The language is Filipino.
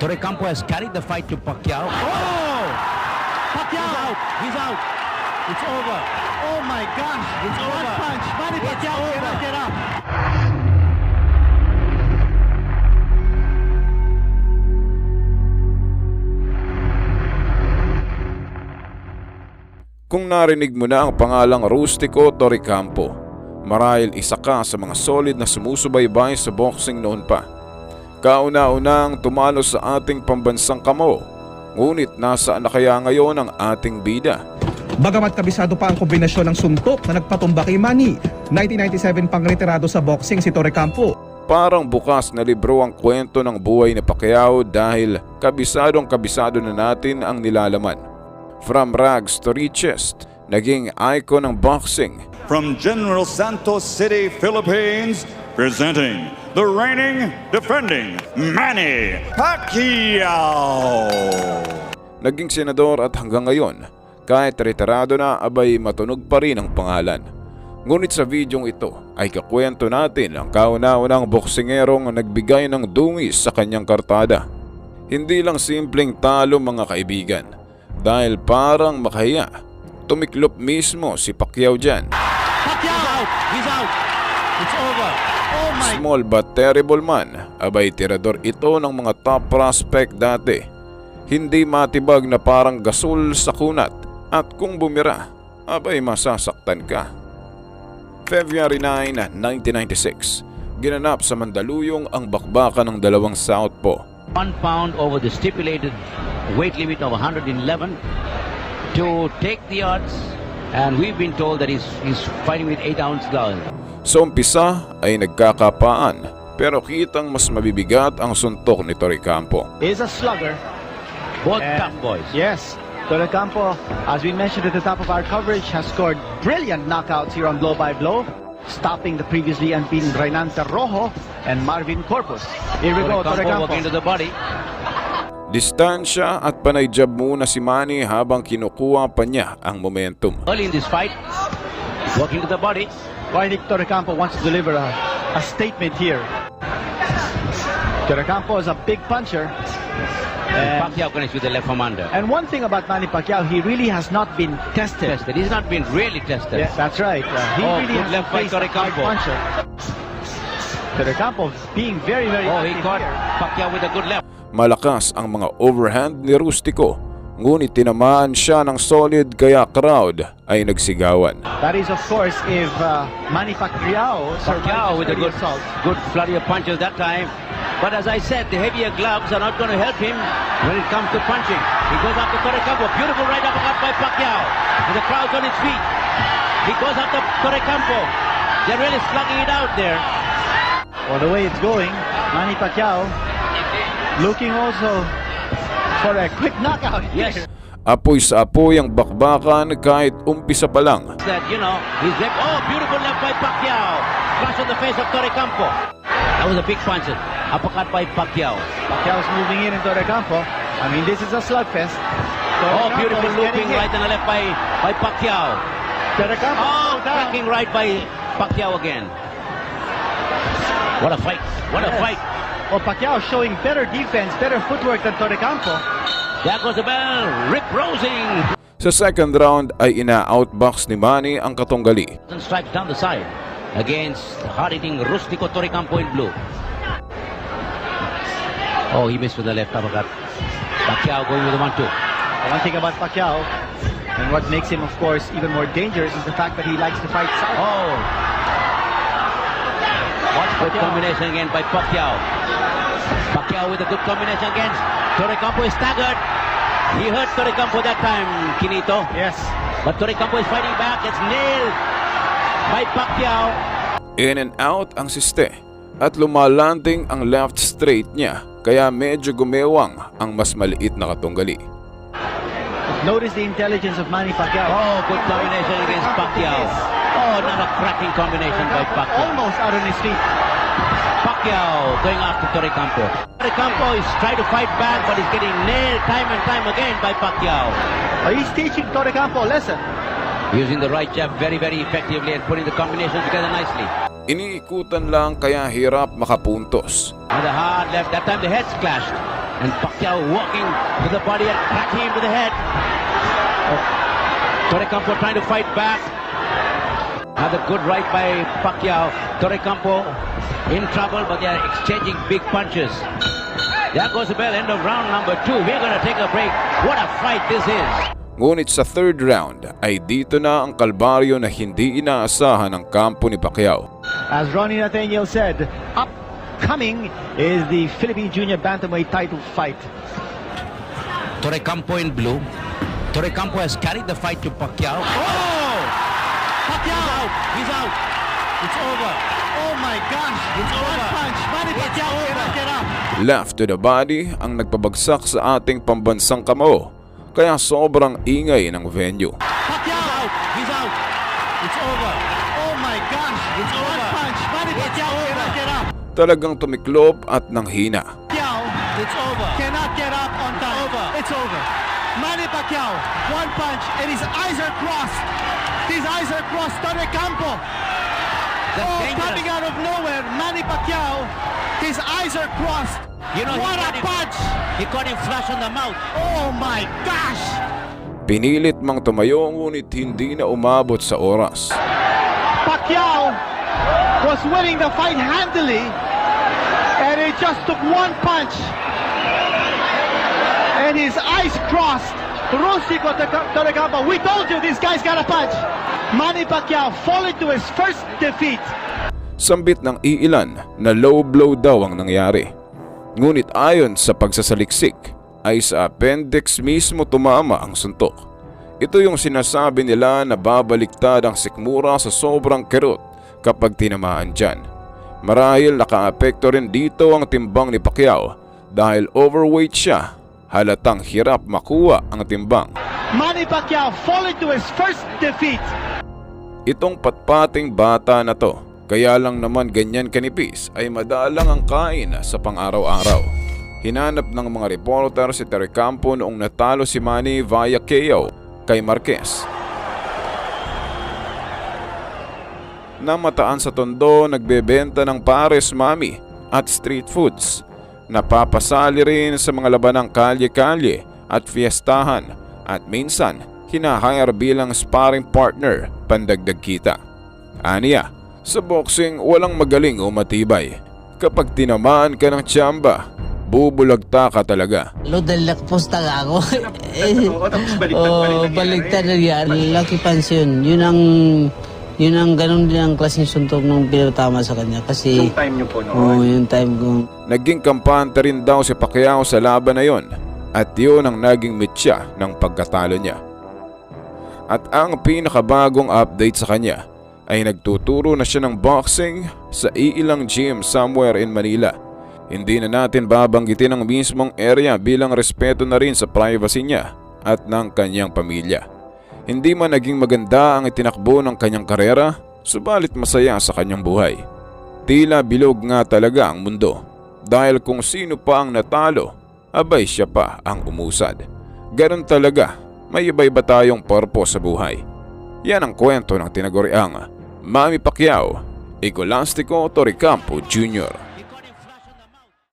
Torre Campo has carried the fight to Pacquiao. Oh! Pacquiao! He's out. He's out. It's over. Oh my gosh! It's One over. punch. Manny Pacquiao cannot over. get up. Kung narinig mo na ang pangalang Rustico Torrecampo, marahil isa ka sa mga solid na sumusubaybay sa boxing noon pa. Kauna-unang tumalo sa ating pambansang kamo, ngunit nasaan na kaya ngayon ang ating bida? Bagamat kabisado pa ang kombinasyon ng suntok na nagpatumba kay Manny, 1997 pang retirado sa boxing si Torre Campo. Parang bukas na libro ang kwento ng buhay ni Pacquiao dahil kabisadong kabisado na natin ang nilalaman. From rags to riches, naging icon ng boxing from General Santos City, Philippines, presenting the reigning, defending Manny Pacquiao. Naging senador at hanggang ngayon, kahit retirado na abay matunog pa rin ang pangalan. Ngunit sa videong ito ay kakwento natin ang kauna-unang boksingerong nagbigay ng dungis sa kanyang kartada. Hindi lang simpleng talo mga kaibigan, dahil parang makahiya, tumiklop mismo si Pacquiao dyan. Pacquiao! He's out. He's out. It's over. Oh my Small but terrible man, abay tirador ito ng mga top prospect dati. Hindi matibag na parang gasol sa kunat at kung bumira, abay masasaktan ka. February 9, 1996, ginanap sa Mandaluyong ang bakbakan ng dalawang southpaw. One pound over the stipulated weight limit of 111 to take the odds. And we've been told that he's, he's fighting with 8 ounce gloves. Sa umpisa ay nagkakapaan pero kitang mas mabibigat ang suntok ni Torre Campo. is a slugger. Both And- tough boys. Yes. Torre Campo, as we mentioned at the top of our coverage, has scored brilliant knockouts here on Blow by Blow, stopping the previously unbeaten Reynante Rojo and Marvin Corpus. Here we go, Torre Torre Campo Campo. walking to the body. Distansya at panay jab muna si Manny habang kinukuha pa niya ang momentum. Early in this fight, walking to the body. Barney Torre Campo wants to deliver a, a statement here. Torre Campo is a big puncher. And, Pacquiao connects with the left from under. and one thing about Manny Pacquiao, he really has not been tested. Tested. He's not been really tested. Yes, that's right. Uh, he Oh, really good has left by faced a Torre Campo. puncher. Torre Campo being very, very Oh, he active caught here. Pacquiao with a good left. Malakas ang mga overhand ni Rustico, ngunit tinamaan siya ng solid kaya crowd ay nagsigawan. That is, of course, if uh, Manny Pacquiao Pacquiao survives with a good, assault. good flurry of punches that time. But as I said, the heavier gloves are not going to help him when it comes to punching. He goes after Torre Campo. Beautiful right uppercut by Pacquiao. And the crowd's on its feet. He goes after Torre Campo. They're really slugging it out there. Well, the way it's going, Manny Pacquiao looking also for a quick knockout. here. Yes. Apoy sa apoy ang bakbakan kahit umpisa pa lang. That, you know, his left. Oh, beautiful left by Pacquiao. Flash on the face of Torre Campo. That was a big punch. Uppercut by Pacquiao. Pacquiao's moving in in Torre Campo. I mean, this is a slugfest. Torre Oh, Campo beautiful looping right and the left by, by Pacquiao. Torre Campo Oh, down. cracking right by Pacquiao again. What a fight. What a fight. Oh, Pacquiao showing better defense, better footwork than Torre Campo. There goes the bell. Rip Rosing. Sa second round ay ina-outbox ni Manny ang katunggali. And strikes down the side against hard-hitting Rustico Torrecampo in blue. Oh, he missed with the left uppercut. Pacquiao going with the one-two. One thing about Pacquiao, and what makes him, of course, even more dangerous is the fact that he likes to fight south. Oh. Good combination again by Pacquiao. Pacquiao with a good combination against Torrecampo is staggered. He hurt Torrecampo that time, Kinito. Yes. But Torrecampo is fighting back. It's nailed by Pacquiao. In and out ang siste at lumalanding ang left straight niya kaya medyo gumewang ang mas maliit na katunggali. Notice the intelligence of Manny Pacquiao. Oh, good combination against Pacquiao. Oh, not a cracking combination by Pacquiao. Almost out on his feet. Pacquiao going after Torrecampo. Torrecampo is trying to fight back, but he's getting nailed time and time again by Pacquiao. Oh, he's teaching Torre Campo a lesson. Using the right jab very, very effectively and putting the combination together nicely. Iniikutan lang kaya hirap makapuntos. And the hard left, that time the heads clashed. And Pacquiao walking to the body and cracking him to the head. Oh. Torre Campo trying to fight back. Another good right by Pacquiao. Torre Campo in trouble, but they are exchanging big punches. There goes the bell, end of round number two. We're going to take a break. What a fight this is. Ngunit sa third round ay dito na ang kalbaryo na hindi inaasahan ng kampo ni Pacquiao. As Ronnie Nathaniel said, upcoming is the Philippine Junior Bantamweight title fight. Torre Campo in blue. Torre Campo has carried the fight to Pacquiao. Oh! Pacquiao out. He's out. It's over. Oh my gosh! It's over. punch! Manny Pacquiao cannot get up! Left to the body ang nagpabagsak sa ating pambansang kamao. Kaya sobrang ingay ng venue. Pacquiao out. He's out. It's over. Oh my gosh! It's over. punch! Manny Pacquiao cannot get up! Talagang tumiklop at nanghina. Pacquiao It's over. cannot get up on time. over. It's over. Manny Pacquiao, one punch, and his eyes are crossed. His eyes are crossed. Torre Campo. That's oh, dangerous. coming out of nowhere, Manny Pacquiao. His eyes are crossed. You know, he what a punch! He caught him flush on the mouth. Oh my gosh! Pinilit mang tumayo ngunit hindi na umabot sa oras. Pacquiao was winning the fight handily, and it just took one punch, and his eyes crossed. Rusico Torrecampo, we told you this guy's got a punch. Manny Pacquiao falling to his first defeat. Sambit ng iilan na low blow daw ang nangyari. Ngunit ayon sa pagsasaliksik ay sa appendix mismo tumama ang suntok. Ito yung sinasabi nila na babaliktad ang sikmura sa sobrang kerot kapag tinamaan dyan. Marahil nakaapekto rin dito ang timbang ni Pacquiao dahil overweight siya. Halatang hirap makuha ang timbang. Manny Pacquiao falling to his first defeat. Itong patpating bata na to, kaya lang naman ganyan kanipis ay madalang ang kain sa pang-araw-araw. Hinanap ng mga reporter si Terry Campo noong natalo si Manny via KO kay Marquez. Namataan sa tondo, nagbebenta ng pares mami at street foods. Napapasali rin sa mga labanang kalye-kalye at fiestahan at minsan hinahire bilang sparring partner pandagdag kita. Aniya, sa boxing walang magaling o matibay. Kapag tinamaan ka ng tsamba, bubulagta ka talaga. Lo del posta ako. eh, oh, yan. Lucky punch yun. Yun ang, yun ang ganun din ang klaseng suntok nung pinatama sa kanya. Kasi, yung time niyo po noon? Oo, yung time ko. Naging kampante rin daw si Pacquiao sa laban na yon at yun ang naging mitya ng pagkatalo niya. At ang pinakabagong update sa kanya ay nagtuturo na siya ng boxing sa iilang gym somewhere in Manila. Hindi na natin babanggitin ang mismong area bilang respeto na rin sa privacy niya at ng kanyang pamilya. Hindi man naging maganda ang itinakbo ng kanyang karera, subalit masaya sa kanyang buhay. Tila bilog nga talaga ang mundo dahil kung sino pa ang natalo, abay siya pa ang umusad. Ganon talaga, may iba-iba tayong purpose sa buhay. Yan ang kwento ng tinaguriang Mami Pacquiao, Ecolastico Torrecampo Jr.